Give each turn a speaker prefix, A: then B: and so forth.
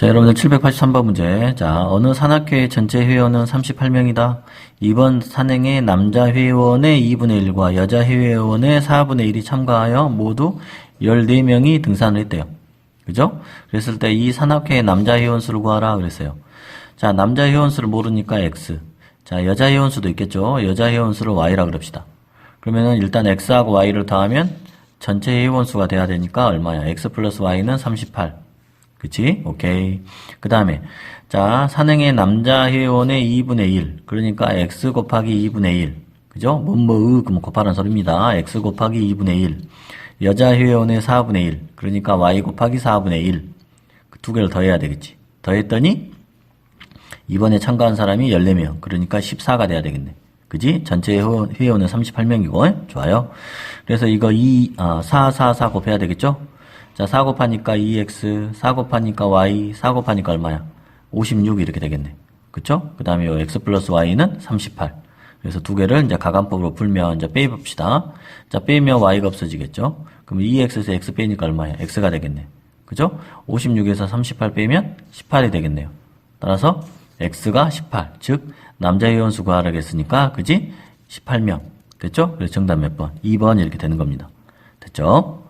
A: 자, 여러분들 783번 문제. 자, 어느 산악회 전체 회원은 38명이다. 이번 산행에 남자 회원의 2분의 1과 여자 회원의 4분의 1이 참가하여 모두 14명이 등산을 했대요. 그죠? 그랬을 때 이 산악회의 남자 회원 수를 구하라 그랬어요. 자, 남자 회원 수를 모르니까 X. 자, 여자 회원 수도 있겠죠? 여자 회원 수를 Y라 그럽시다. 그러면은 일단 X하고 Y를 더하면 전체 회원 수가 돼야 되니까 얼마야? X 플러스 Y는 38. 그치? 오케이. 그 다음에, 자, 산행의 남자 회원의 2분의 1. 그러니까 x 곱하기 2분의 1. 그죠? 뭐, 뭐, 으, 그럼 곱하라는 소리입니다. x 곱하기 2분의 1. 여자 회원의 4분의 1. 그러니까 y 곱하기 4분의 1. 그두 개를 더해야 되겠지. 더했더니, 이번에 참가한 사람이 14명. 그러니까 14가 돼야 되겠네. 그지? 전체 회원, 회원은 38명이고, 좋아요. 그래서 이거 2, 아, 4, 4, 4 곱해야 되겠죠? 자, 4 곱하니까 2x, 4 곱하니까 y, 4 곱하니까 얼마야? 56 이렇게 되겠네. 그쵸? 그 다음에 요 x 플러스 y는 38. 그래서 두 개를 이제 가간법으로 풀면 이제 빼봅시다. 자, 빼면 y가 없어지겠죠? 그럼 2x에서 x 빼니까 얼마야? x가 되겠네. 그죠? 56에서 38 빼면 18이 되겠네요. 따라서 x가 18. 즉, 남자 회원 수 구하라고 했으니까, 그지? 18명. 됐죠? 그래서 정답 몇 번? 2번 이렇게 되는 겁니다. 됐죠?